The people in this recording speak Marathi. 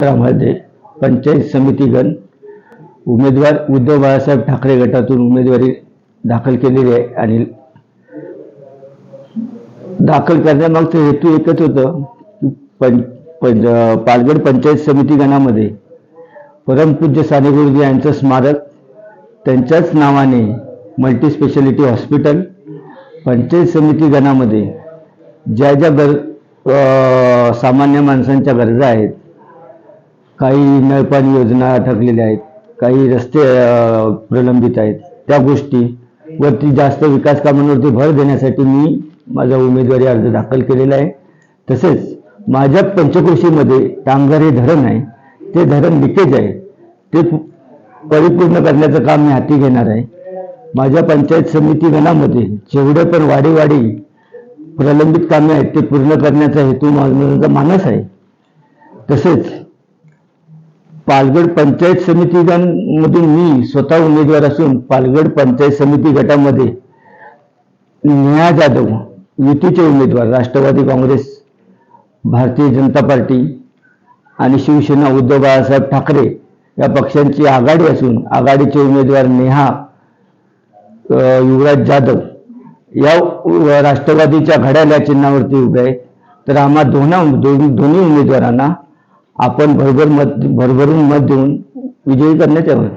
मध्ये पंचायत समितीगण उमेदवार उद्धव बाळासाहेब ठाकरे गटातून उमेदवारी दाखल केलेली आहे आणि दाखल करण्यामागचा हेतू एकच होतं की पं पंच पालघर पंचायत समिती गणामध्ये परमपूज्य साने गुरुजी यांचं स्मारक त्यांच्याच नावाने मल्टी स्पेशालिटी हॉस्पिटल पंचायत समिती गणामध्ये ज्या ज्या गर सामान्य माणसांच्या गरजा आहेत काही नळपाणी योजना अटकलेल्या आहेत काही रस्ते प्रलंबित आहेत. त्या गोष्टी वरती जास्त विकास कामांवरती भर देण्यासाठी मी माझा उमेदवारी अर्ज दाखल केलेला आहे. तसेच माझ्या पंचकृषीमध्ये टांगर हे धरण आहे. ते धरण लिकेज आहे. ते परिपूर्ण करण्याचं काम मी हाती घेणार आहे. माझ्या पंचायत समिती गणामध्ये जेवढे पण वाडी वाडी प्रलंबित कामे आहेत ते पूर्ण करण्याचा हेतू माझा मानस आहे. तसेच पालगड पंचायत समिती मधून मी स्वतः उमेदवार असून पालगड पंचायत समिती गटामध्ये नेहा जाधव युतीचे उमेदवार राष्ट्रवादी काँग्रेस भारतीय जनता पार्टी आणि शिवसेना उद्धव बाळासाहेब ठाकरे या पक्षांची आघाडी असून आघाडीचे उमेदवार नेहा युवराज जाधव या राष्ट्रवादीच्या घड्याला चिन्हावरती उभे आहेत. तर आम्हा दोन्हा दोन दोन्ही उमेदवारांना आपण भरभर मत भरभरून मत देऊन विजयी करण्यात यावं.